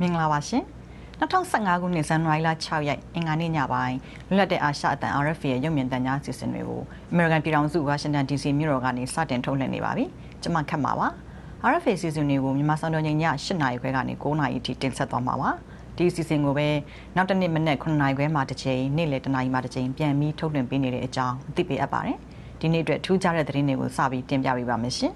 မင်္ဂလာပါရှင်2015ခုနှစ်ဇန်နဝါရီလ6ရက်အင်္ဂါနေ့ညပိုင်းလွတ်လပ်တဲ့အာရှအသံ RFA ရဲ့ရုပ်မြင်သံကြားစီစဉ်တွေကို American ပြည်ထောင်စုဝါရှင်တန် DC မြို့တော်ကနေစတင်ထုတ်လွှင့်နေပါပြီကျွန်မခတ်မှာပါ RFA စီစဉ်တွေကိုမြန်မာစံတော်ချိန်ည8နာရီခွဲကနေ9နာရီအထိတင်ဆက်သွားမှာပါဒီစီစဉ်ကိုပဲနောက်တစ်နေ့မနေ့9နာရီခွဲမှတစ်ချိန်နေ့လယ်10နာရီမှတစ်ချိန်ပြန်ပြီးထုတ်လွှင့်ပေးနေတဲ့အကြောင်းသိပေးအပ်ပါတယ်ဒီနေ့အတွက်ထူးခြားတဲ့သတင်းတွေကိုစပြီးတင်ပြပေးပါမယ်ရှင်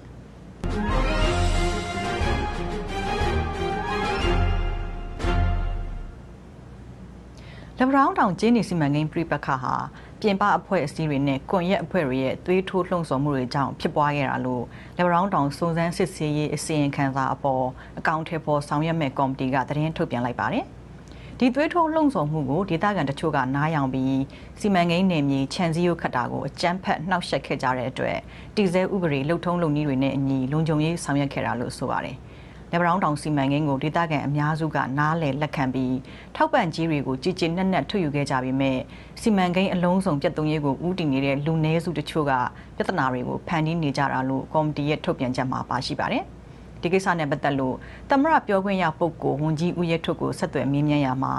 လဗရောင်းတောင်ကျင်းနေစီမံကိန်းပြပခါဟာပြင်ပအဖွဲ့အစည်းတွေနဲ့ကွန်ရက်အဖွဲ့တွေရဲ့သွေးထိုးလှုံ့ဆော်မှုတွေကြောင့်ဖြစ်ပွားခဲ့တာလို့လဗရောင်းတောင်စုံစမ်းစစ်ဆေးရေးအစီရင်ခံစာအပေါ်အကောင့်ထဲပေါ်ဆောင်ရွက်မဲ့ကော်မတီကသတင်းထုတ်ပြန်လိုက်ပါတယ်။ဒီသွေးထိုးလှုံ့ဆော်မှုကိုဒေသခံတချို့ကနားယောင်ပြီးစီမံကိန်းနယ်မြေခြံစည်းရိုးခတ်တာကိုအကြမ်းဖက်နှောက်ယှက်ခဲ့ကြတဲ့အတွက်တည်ဆဲဥပဒေလှုပ်ထုံးလုပ်နည်းတွေနဲ့အညီလုံခြုံရေးဆောင်ရွက်ခဲ့တာလို့ဆိုပါတယ်။ လက်ဗရောင်းတောင်စီမံကိန်းကိုဒေသခံအများစုကနားလည်လက်ခံပြီးထောက်ပံ့ကြီးတွေကိုကြည်ကြည်နက်နက်ထုတ်ယူခဲ့ကြပေမဲ့စီမံကိန်းအလုံးစုံပြတ်သုံးရေးကိုဦးတည်နေတဲ့လူနည်းစုတချို့ကပြဿနာတွေကိုဖန်တီးနေကြတာလို့ကော်မတီရဲ့ထုတ်ပြန်ချက်မှာပါရှိပါတယ်။ ဒီကိစ္စနဲ့ပတ်သက်လို့သမရပြောခွင့်ရပုဂ္ဂိုလ်ဝန်ကြီးဦးရဲထွတ်ကိုဆက်သွယ်မေးမြန်းရမှာ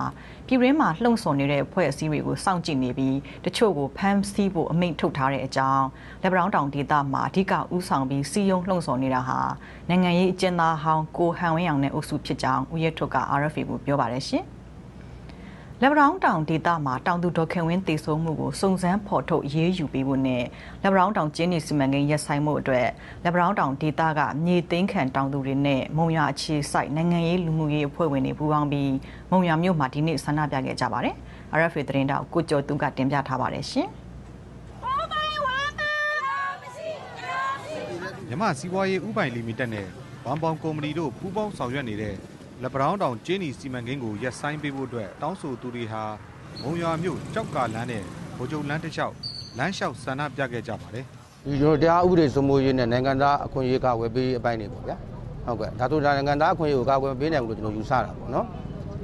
ပြည်ရင်းမှာလှုံ့ဆော်နေတဲ့အဖွဲ့အစည်းတွေကိုစောင့်ကြည့်နေပြီးတချို့ကိုဖမ်းဆီးဖို့အမိန့်ထုတ်ထားတဲ့အကြောင်းလက်ဗရောင်းတောင်ဒေသမှာအဓိကဥဆောင်ပြီးစီယုံလှုံ့ဆော်နေတာဟာနိုင်ငံရေးအကျဉ်းသားဟောင်းကိုဟန်ဝင်းအောင်နဲ့အုပ်စုဖြစ်ကြောင်းဦးရဲထွတ်က RFA ကိုပြောပါတယ်ရှင်။ လက်ဗရောင်းတောင်ဒေသမှာတောင်သူဒေါ်ခင်ဝင်းတည်ဆုံမှုကိုစုံစမ်းဖော်ထုတ်ရေးယူပေးဖို့နဲ့လက်ဗရောင်းတောင်ကျင်းနေစီမံကိန်းရပ်ဆိုင်မှုအတွက်လက်ဗရောင်းတောင်ဒေသကမြေသိမ်းခံတောင်သူတွေနဲ့မုံရအခြေစိုက်နိုင်ငံရေးလူမှုရေးအဖွဲ့ဝင်တွေပူးပေါင်းပြီးမုံရမြို့မှာဒီနေ့ဆန္ဒပြခဲ့ကြပါတယ်။ RFA သတင်းတောက်ကိုကျော်သူကတင်ပြထားပါတယ်ရှင်။မြမစီးပွားရေးဥပိုင်လီမိတက်နဲ့ဝမ်ပေါင်ကုမ္ပဏီတို့ပူးပေါင်းဆောင်ရွက်နေတဲ့ လက်ပတောင်းတောင်ကျင်းနီစီမံကိန်းကိုရပ်ဆိုင်းပေးဖို့အတွက်တောင်းဆိုသူတွေဟာမုံရွာမြို့ကြောက်ကလမ်းနဲ့ဗိုလ်ချုပ်လမ်းတစ်လျှောက်လမ်းလျှောက်ဆန္ဒပြခဲ့ကြပါတယ်ဒီကျွန်တော်တရားဥပဒေစိုးမိုးရေးနဲ့နိုင်ငံသားအခွင့်အရေးကာကွယ်ပေးအပိုင်းတွေပေါ့ဗျာဟုတ်ကဲ့ဒါဆိုဒါနိုင်ငံသားအခွင့်အရေးကိုကာကွယ်ပေးနိုင်ဘူးလို့ကျွန်တော်ယူဆတာပေါ့နော်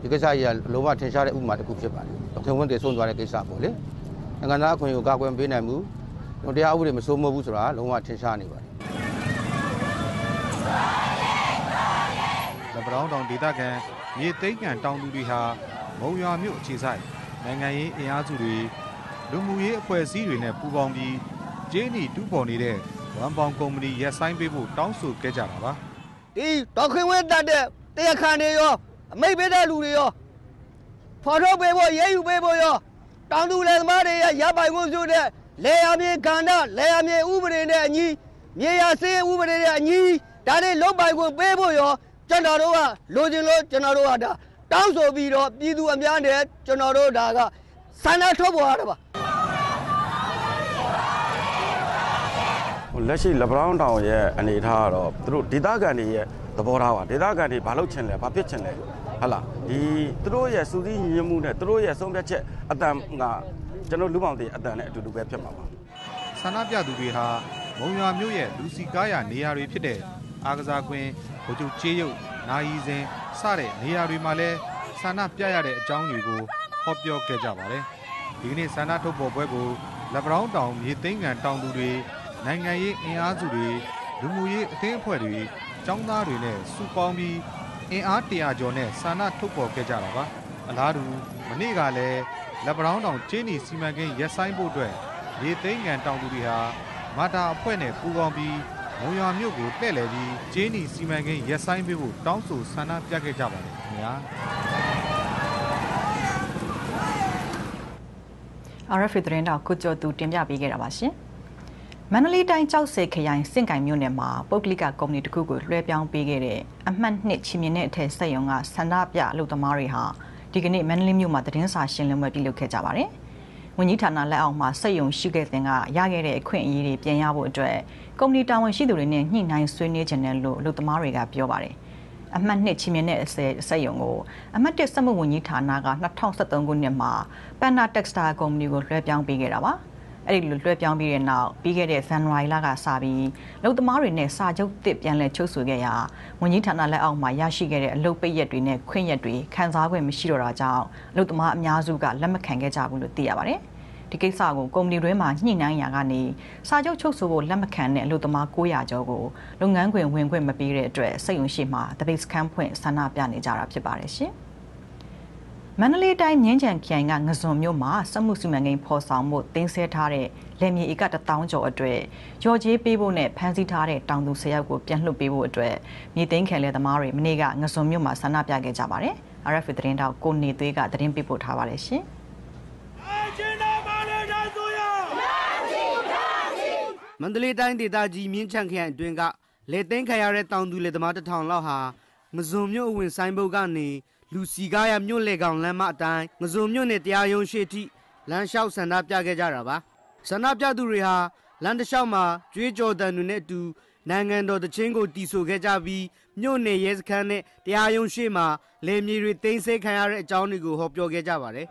ဒီကိစ္စကြီးကလုံးဝထင်ရှားတဲ့ဥပမာတစ်ခုဖြစ်ပါတယ်ခင်ဝန်တည်ဆုံးသွားတဲ့ကိစ္စပေါ့လေနိုင်ငံသားအခွင့်အရေးကိုကာကွယ်ပေးနိုင်မှုတရားဥပဒေမစိုးမိုးဘူးဆိုတာလုံးဝထင်ရှားနေပါတယ် ပတောင်းတောင်ဒေသခံမြေသိမ်းကန်တောင်သူတွေဟာမုံရွာမြို့အခြေဆိုင်နိုင်ငံရေးအင်အားစုတွေလူမှုရေးအဖွဲ့အစည်းတွေနဲ့ပူးပေါင်းပြီးကျင်းနီတူးပေါ်နေတဲ့ဝမ်ပေါင်ကုမ္ပဏီရက်ဆိုင်ပေးဖို့တောင်းဆိုခဲ့ကြတာပါဒီဒေါခင်ဝင်းတတ်တဲ့တရားခံတွေရောအမိတ်ပေးတဲ့လူတွေရောဖော်ထုတ်ပေးဖို့ရဲယူပေးဖို့ရောတောင်သူလယ်သမားတွေရဲ့ရပိုင်ခွင့်ပြုတဲ့လေယာမြေကန္တလေယာမြေဥပဒေနဲ့အညီမြေယာစေးဥပဒေနဲ့အညီဒါတွေလုံးပိုင်ခွင့်ပေးဖို့ရော ကျွန်တော်တို့ကလိုချင်လို့ကျွန်တော်တို့ကဒါတောင်းဆိုပြီးတော့ပြည်သူအများနဲ့ကျွန်တော်တို့ဒါကဆန္ဒထုတ်ပေါ်ရတာပါလက်ရှိလဘရောင်းတောင်ရဲ့အနေအထားကတော့သူတို့ဒေသခံတွေရဲ့သဘောထားပါဒေသခံတွေဘာလုပ်ချင်လဲဘာဖြစ်ချင်လဲဟုတ်လားဒီသူတို့ရဲ့စူးစီးညီညွတ်မှုနဲ့သူတို့ရဲ့ဆုံးဖြတ်ချက်အတန်ကကျွန်တော်လူပေါင်းတွေအတန်နဲ့အတူတူပဲဖြစ်မှာပါဆန္ဒပြသူတွေဟာမုံရွာမြို့ရဲ့လူစီကားရနေရာတွေဖြစ်တဲ့ အားကစားကွင်းဗိုလ်ချုပ်ချေးရုပ်နာယီစဉ်စတဲ့နေရာတွေမှာလည်းဆန္ဒပြရတဲ့အကြောင်းတွေကိုဟောပြောခဲ့ကြပါတယ်ဒီကနေ့ဆန္ဒထုတ်ဖော်ပွဲကိုလက်ပတောင်းတောင်မြေသိမ်းကန်တောင်သူတွေနိုင်ငံရေးအင်အားစုတွေလူမှုရေးအသင်းအဖွဲ့တွေចောင်းသားတွေနဲ့စုပေါင်းပြီးအင်အားတရာကျော်နဲ့ဆန္ဒထုတ်ဖော်ခဲ့ကြတာပါအလားတူမနေ့ကလည်းလက်ပတောင်းတောင်ကျင်းနီစီမံကိန်းရက်ဆိုင်ဖို့အတွက်မြေသိမ်းကန်တောင်သူတွေဟာမာတာအဖွဲ့နဲ့ပူးပေါင်းပြီး မုံရွာမြို့ကိုလှည့်လည်ပြီးကျင်းနီစီမံကိန်းရက်ဆိုင်ပေးဖို့တောင်းဆိုဆန္ဒပြခဲ့ကြပါတယ်ခင်ဗျာ RFA သတင်းတောက်ကုကျော်သူတင်ပြပေးခဲ့တာပါရှင်မန္တလေးတိုင်းကြောက်စဲခရိုင်စင့်ကင်မြို့နယ်မှာပုတ်ကလိကကုမ္ပဏီတစ်ခုကိုလွှဲပြောင်းပေးခဲ့တဲ့အမှတ်နှစ်ချီမြင့်တဲ့အထက်စက်ရုံကဆန္ဒပြအလုပ်သမားတွေဟာဒီကနေ့မန္တလေးမြို့မှာသတင်းစာရှင်းလင်းပွဲပြုလုပ်ခဲ့ကြပါတယ်။ဝန်ကြီးဌာနလက်အောက်မှာစက်ယုံရှိခဲ့တဲ့ကရခဲ့တဲ့အခွင့်အရေးတွေပြန်ရဖို့အတွက် ကုမ္ပဏီတာဝန်ရှိသူတွေနဲ့ညှိနှိုင်းဆွေးနွေးကြတယ်လို့လူသမားတွေကပြောပါတယ်အမှတ်နှစ်ချီမြင့်တဲ့အစက်စက်ယုံကိုအမှတ်တစ်စက်မှုဝန်ကြီးဌာနက2023ခုနှစ်မှာပန်နာတက်စတာကုမ္ပဏီကိုလွှဲပြောင်းပေးခဲ့တာပါ။အဲ့ဒီလိုလွှဲပြောင်းပြီးတဲ့နောက်ပြီးခဲ့တဲ့ဇန်နဝါရီလကစပြီးလုံသမားတွေနဲ့စာချုပ်တစ်ပြန်လည်ချုပ်ဆိုခဲ့ရာဝန်ကြီးဌာနလက်အောက်မှာရရှိခဲ့တဲ့အလုပ်ပိတ်ရက်တွေနဲ့ခွင့်ရက်တွေခံစား권မရှိတော့တာကြောင့်လုံသမားအများစုကလက်မခံခဲ့ကြဘူးလို့သိရပါတယ်။ ဒဒီကိစ္စကိုကုမ္ပဏီတွင်းမှာညှိနှိုင်းရာကနေစာချုပ်ချုပ်ဆိုဖို့လက်မခံတဲ့အလို့သမား900ကျော်ကိုလုပ်ငန်းခွင်ဝင်ခွင့်မပေးတဲ့အတွက်စိတ်ယုံရှိမှတပိတ်စခန်းဖွင့်ဆန္ဒပြနေကြတာဖြစ်ပါတယ်ရှင်။မန္တလေးတိုင်းမြင်းကြံခရိုင်ကငဇွန်မြို့မှာစက်မှုစီမံကိန်းဖော်ဆောင်မှုတင်းဆဲထားတဲ့လယ်မြေဧက1000ကျော်အတွက်ရော်ကြေးပေးဖို့နဲ့ဖမ်းဆီးထားတဲ့တောင်သူ၁၀ယောက်ကိုပြန်လွှတ်ပေးဖို့အတွက်မြေသိမ်းခံလယ်သမားတွေမနေ့ကငဇွန်မြို့မှာဆန္ဒပြခဲ့ကြပါတယ်။ RFA သတင်းတောက်ကိုနေသွေးကသတင်းပေးပို့ထားပါတယ်ရှင်။ မန္တလေးတိုင်းဒေသကြီးမြင်းချံခရိုင်အတွင်းကလေသိန်းခံရတဲ့တောင်သူလေသမားတစ်ထောင်လောက်ဟာငဇုံမြို့အဝင်ဆိုင်ဘုတ်ကနေလူစီကားရမြို့လေကောင်လမ်းမအတိုင်းငဇုံမြို့နယ်တရားရုံးရှိထိလမ်းလျှောက်ဆန္ဒပြခဲ့ကြတာပါဆန္ဒပြသူတွေဟာလမ်းတစ်လျှောက်မှာကြွေးကြော်တန်တွေနဲ့အတူနိုင်ငံတော်တချင်းကိုတီဆိုခဲ့ကြပြီးမြို့နယ်ရဲစခန်းနဲ့တရားရုံးရှိမှာလေမြေတွေတင်းဆဲခံရတဲ့အကြောင်းတွေကိုဟောပြောခဲ့ကြပါတယ်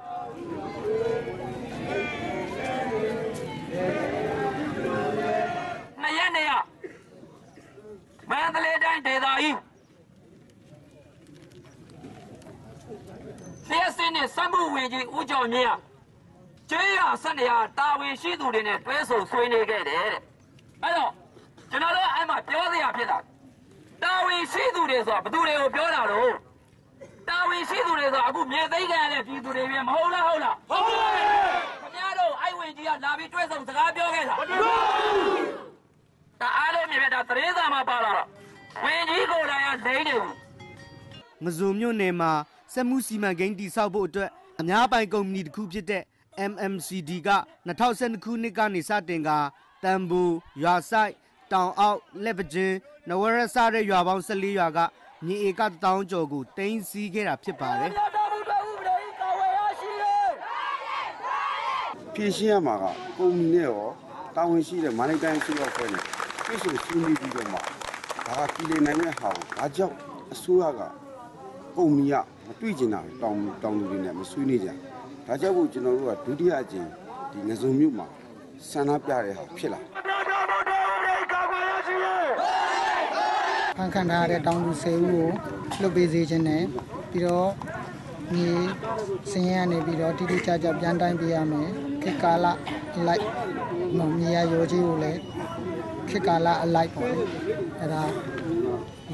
မန္တလေးတိုင်းဒေသကြီးလျှက်စင်းနဲ့စက်မှုဝင်ကြီးဦးကျော်မြင့်ကျေးရဆက်နေရတာဝန်ရှိသူတွေနဲ့တွဲဆုံဆွေးနွေးခဲ့တယ်တဲ့အဲ့တော့ကျွန်တော်တို့အဲ့မှာပြောစရာဖြစ်တာတာဝန်ရှိသူတွေဆိုတာဘယ်သူတွေကိုပြောတာလို့တာဝန်ရှိသူတွေဆိုအခုမြေသိမ်းခံရတဲ့ပြည်သူတွေပဲမဟုတ်လားဟုတ်လားဟုတ်ပါဘူးခင်ဗျားတို့အိုက်ဝင်ကြီးကလာပြီးတွဲဆုံစကားပြောခဲ့တာဟုတ်ပါဘူး ဒါအားလုံးမြင်ပြတာတရေသာမှာပါလာတော့ဝင်းကြီးကိုယ်တိုင်ကလိမ့်နေဘူးငဇုံမြို့နယ်မှာစက်မှုစီမံကိန်းတည်ဆောက်ဖို့အတွက်အများပိုင်ကုမ္ပဏီတစ်ခုဖြစ်တဲ့ MMCD က2012ခုနှစ်ကနေစတင်ကတန်ဘူရွာဆိုင်တောင်အောက်လက်ပကျင်းနဝရစတဲ့ရွာပေါင်း14ရွာကမြေဧကတောင်းကျော်ကိုတင်းစီးခဲ့တာဖြစ်ပါတယ်ဖြည့်ရှင်းရမှာကကုမ္ပဏီနဲ့ရောတာဝန်ရှိတဲ့မန္တလေးတိုင်းစီရောက်ဖွဲ့နေ ပြည့်စုံဆွေးနွေးပြီးတော့မှဒါကပြည်လေနိုင်တဲ့ဟာကိုဘာကြောင့်အစိုးရကကုမ္ပဏီကမတွေ့ကျင်တာတောင်းတောင်းလူတွေနဲ့မဆွေးနွေးကြဒါကြောင့်မို့ကျွန်တော်တို့ကဒုတိယအကြိမ်ဒီငစုံမြို့မှာဆန္ဒပြတဲ့ဟာဖြစ်လာဖန်ခံထားရတဲ့တောင်သူ၁၀ဦးကိုလွတ်ပေးစေခြင်းနဲ့ပြီးတော့မြေစင်းရဲကနေပြီးတော့တိတိကျကျပြန်တိုင်းပေးရမယ်ခေတ်ကာလလိုက်နော်မြေရရောကြီးကိုလည်း ခေတ်ကာလအလိုက်ပေါ့လေအဲဒါ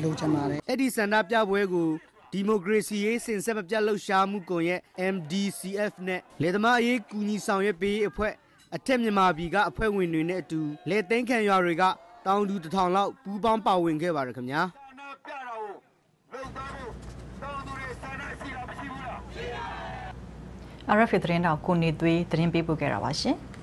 လိုချင်ပါတယ်အဲ့ဒီဆန္ဒပြပွဲကိုဒီမိုကရေစီရေးစင်ဆက်မပြတ်လှုပ်ရှားမှုကွန်ရက် MDCF နဲ့လေသမားရေးကူညီဆောင်ရွက်ပေးအဖွဲ့အထက်မြန်မာပြည်ကအဖွဲ့ဝင်တွေနဲ့အတူလေသိန်းခံရွာတွေကတောင်သူတထောင်လောက်ပူးပေါင်းပါဝင်ခဲ့ပါတယ်ခင်ဗျာပြတာကိုလုံသားဖို့တောင်သူတွေဆန္ဒရှိတာမရှိဘူးလားရှိပါ RFA သတင်းတောက်ကိုနေသွေးသတင်းပေးပို့ခဲ့တာပါရှင်။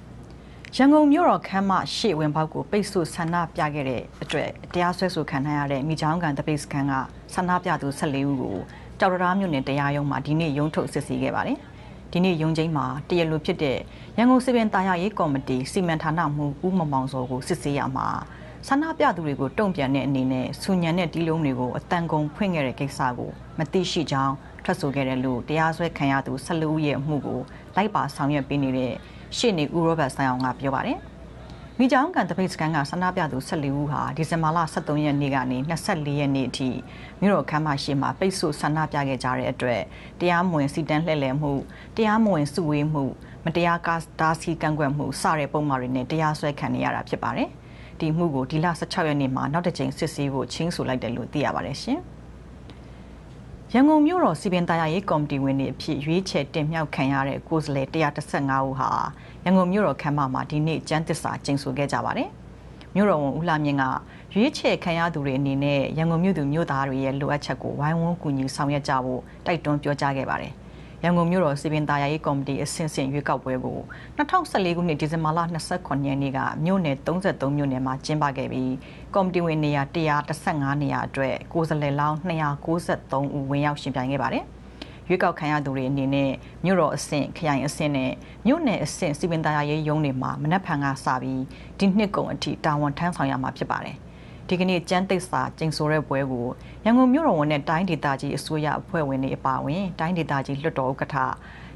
ရန်ကုန်မြို့တော်ခမ်းမရှေ့ဝင်ပေါက်ကိုပိတ်ဆို့ဆန္ဒပြခဲ့တဲ့အတွက်တရားစွဲဆိုခံရတဲ့မိချောင်းကန်တပိတ်စခန်းကဆန္ဒပြသူ14ဦးကိုကြောက်တရားမြို့နယ်တရားရုံးမှာဒီနေ့ရုံးထုတ်စစ်ဆေးခဲ့ပါတယ်။ဒီနေ့ရုံးချင်းမှာတရလူဖြစ်တဲ့ရန်ကုန်စီပင်တာယာရေးကော်မတီစီမံဌာနမှူးဦးမမောင်စောကိုစစ်ဆေးရမှာဆန္ဒပြသူတွေကိုတုံ့ပြန်တဲ့အနေနဲ့ဆူညံတဲ့တီးလုံးတွေကိုအတန်ကုန်ဖွင့်ခဲ့တဲ့ကိစ္စကိုမသိရှိကြောင်းထွက်ဆိုခဲ့တယ်လို့တရားစွဲခံရသူ14ဦးရဲ့အမှုကိုလိုက်ပါဆောင်ရွက်ပေးနေတဲ့ ရှေ့နေဦးရောဘတ်ဆိုင်အောင်ကပြောပါတယ်။မိကြောင်းကန်တပိတ်စကန်ကဆန္ဒပြသူ14ဦးဟာဒီဇင်ဘာလ23ရက်နေ့ကနေ24ရက်နေ့အထိမြို့တော်ခမ်းမရှိမှာပိတ်ဆို့ဆန္ဒပြခဲ့ကြတဲ့အတွက်တရားမဝင်စီတန်းလှည့်လည်မှုတရားမဝင်စုဝေးမှုမတရားကားတားဆီးကန့်ကွက်မှုစတဲ့ပုံမှန်တွေနဲ့တရားစွဲခံနေရတာဖြစ်ပါတယ်။ဒီမှုကိုဒီလ16ရက်နေ့မှာနောက်တစ်ကြိမ်စစ်ဆေးဖို့ချင်းဆိုလိုက်တယ်လို့သိရပါတယ်ရှင်။ ရန်ကုန်မြို့တော်စီပင်တရားရေးကော်မတီဝင်တွေအဖြစ်ရွေးချယ်တင်မြှောက်ခံရတဲ့ကိုယ်စားလှယ်115ဦးဟာရန်ကုန်မြို့တော်ခမ်းမမှာဒီနေ့ကျန်းသစ္စာကျိန်ဆိုခဲ့ကြပါတယ်။မြို့တော်ဝန်ဦးလှမြင့်ကရွေးချယ်ခံရသူတွေအနေနဲ့ရန်ကုန်မြို့သူမြို့သားတွေရဲ့လိုအပ်ချက်ကိုဝိုင်းဝန်းကူညီဆောင်ရွက်ကြဖို့တိုက်တွန်းပြောကြားခဲ့ပါတယ်။ ရန်ကုန်မြို့တော်စီပင်သားရေးကော်မတီအဆင့်ဆင့်ရွေးကောက်ပွဲကို2014ခုနှစ်ဒီဇင်ဘာလ29ရက်နေ့ကမြို့နယ်33မြို့နယ်မှာကျင်းပခဲ့ပြီးကော်မတီဝင်နေရာ115နေရာအတွက်ကိုယ်စားလှယ်လောင်း293ဦးဝင်ရောက်ရှင်ပြိုင်ခဲ့ပါတယ်။ရွေးကောက်ခံရသူတွေအနေနဲ့မြို့တော်အဆင့်ခရိုင်အဆင့်နဲ့မြို့နယ်အဆင့်စီပင်သားရေးရုံးတွေမှာမနက်ဖြန်ကစပြီးဒီနှစ်ကုန်အထိတာဝန်ထမ်းဆောင်ရမှာဖြစ်ပါတယ်။ ဒီကနေ့ကျန်းသိစာကျင်းဆိုတဲ့ပွဲကိုရန်ကုန်မြို့တော်ဝန်နဲ့တိုင်းဒေသကြီးအစိုးရအဖွဲ့ဝင်တွေအပါအဝင်တိုင်းဒေသကြီးလွှတ်တော်ဥက္ကဋ္ဌ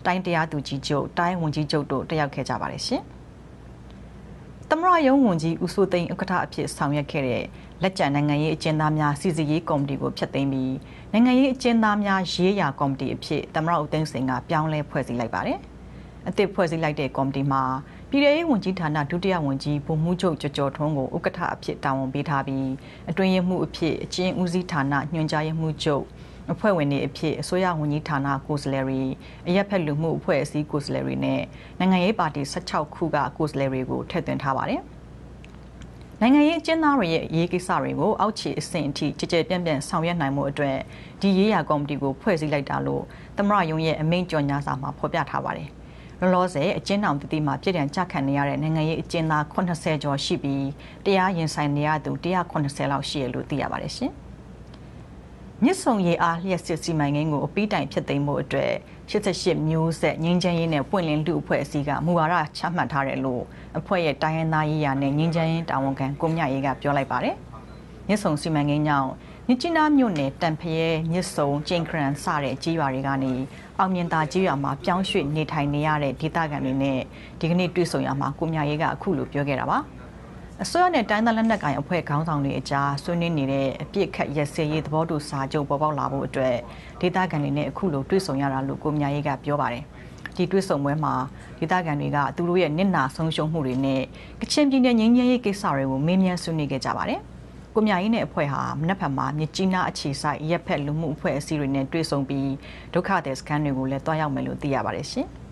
တိုင်းတရားသူကြီးချုပ်တိုင်းဝန်ကြီးချုပ်တို့တက်ရောက်ခဲ့ကြပါတယ်ရှင်။သမရယုံဝန်ကြီးဦးစိုးသိန်းဥက္ကဋ္ဌအဖြစ်ဆောင်ရွက်ခဲ့တဲ့လက်ကျန်နိုင်ငံရေးအကျဉ်းသားများစီစီရေးကော်မတီကိုဖျက်သိမ်းပြီးနိုင်ငံရေးအကျဉ်းသားများရေးရာကော်မတီအဖြစ်သမရဦးသိန်းစိန်ကပြောင်းလဲဖွဲ့စည်းလိုက်ပါတယ်။အသစ်ဖွဲ့စည်းလိုက်တဲ့ကော်မတီမှာ ပြည်ထောင်ရေးဝန်ကြီးဌာနဒုတိယဝန်ကြီးဗိုလ်မှူးချုပ်ကျော်ကျော်ထွန်းကိုဥက္ကဋ္ဌအဖြစ်တာဝန်ပေးထားပြီးအတွင်းရေးမှူးအဖြစ်အချင်းဦးစီးဌာနညွှန်ကြားရေးမှူးချုပ်အဖွဲ့ဝင်တွေအဖြစ်အစိုးရဝန်ကြီးဌာနကိုယ်စားလှယ်တွေအရက်ဖက်လူမှုအဖွဲ့အစည်းကိုယ်စားလှယ်တွေနဲ့နိုင်ငံရေးပါတီ16ခုကကိုယ်စားလှယ်တွေကိုထည့်သွင်းထားပါတယ်။နိုင်ငံရေးအကျဉ်းသားတွေရဲ့ရေးကိစ္စတွေကိုအောက်ခြေအဆင့်အထိကြည်ကြဲပြန့်ပြန့်ဆောင်ရွက်နိုင်မှုအတွက်ဒီရေးရာကော်မတီကိုဖွဲ့စည်းလိုက်တာလို့သမရယုံရဲ့အမိန့်ကြော်ညာစာမှာဖော်ပြထားပါတယ်။ လောလောဆယ်အကျဉ်းထောင်တတိမှာပြည်ထန်ကြခံနေရတဲ့နိုင်ငံရေးအကျဉ်းသား80ကျော်ရှိပြီးတရားရင်ဆိုင်နေရသူ180လောက်ရှိရလို့သိရပါတယ်ရှင်။မြစ်ဆုံရေအားလျှက်စစ်စီမံကိန်းကိုအပိတိုင်ဖြစ်သိမ်းမှုအတွက်88မျိုးဆက်ငင်းချမ်းရေးနဲ့ပွင့်လင်းလူအဖွဲ့အစည်းကမူဝါဒချမှတ်ထားတယ်လို့အဖွဲ့ရဲ့တိုင်းရင်းသားရေးရာနဲ့ငင်းချမ်းရေးတာဝန်ခံကိုမြရေးကပြောလိုက်ပါတယ်။မြစ်ဆုံစီမံကိန်းကြောင့် မြစ်ကြီးနားမြို့နယ်တန်ဖရဲမြစ်ဆုံကျင်းခရန်စတဲ့ကြီးရွာတွေကနေအောင်မြင်သာကြီးရွာမှာပြောင်းရွှေ့နေထိုင်နေရတဲ့ဒေသခံတွေနဲ့ဒီကနေ့တွေ့ဆုံရမှာကိုမြရေးကအခုလိုပြောခဲ့တာပါ။အစိုးရနဲ့တိုင်းသားလက်နက်ကိုင်အဖွဲ့ခေါင်းဆောင်တွေအကြားဆွေးနွေးနေတဲ့အပြစ်ခတ်ရစရေးသဘောတူစာချုပ်ပေါ်ပေါက်လာဖို့အတွက်ဒေသခံတွေနဲ့အခုလိုတွေ့ဆုံရတာလို့ကိုမြရေးကပြောပါတယ်။ဒီတွေ့ဆုံပွဲမှာဒေသခံတွေကသူတို့ရဲ့နစ်နာဆုံးရှုံးမှုတွေနဲ့ကချင်ပြည်နယ်ငင်းငယ်ရေးကိစ္စတွေကိုမေးမြန်းဆွေးနွေးခဲ့ကြပါတယ်။ ကိုမြရေးနဲ့အဖွဲ့ဟာမနက်ဖြန်မှာမြကြီးနားအခြေဆိုင်ရက်ဖက်လူမှုအဖွဲ့အစည်းတွေနဲ့တွေ့ဆုံပြီးဒုက္ခသည်စခန်းတွေကိုလည်းတွားရောက်မယ်လို့သိရပါတယ်ရှင်။။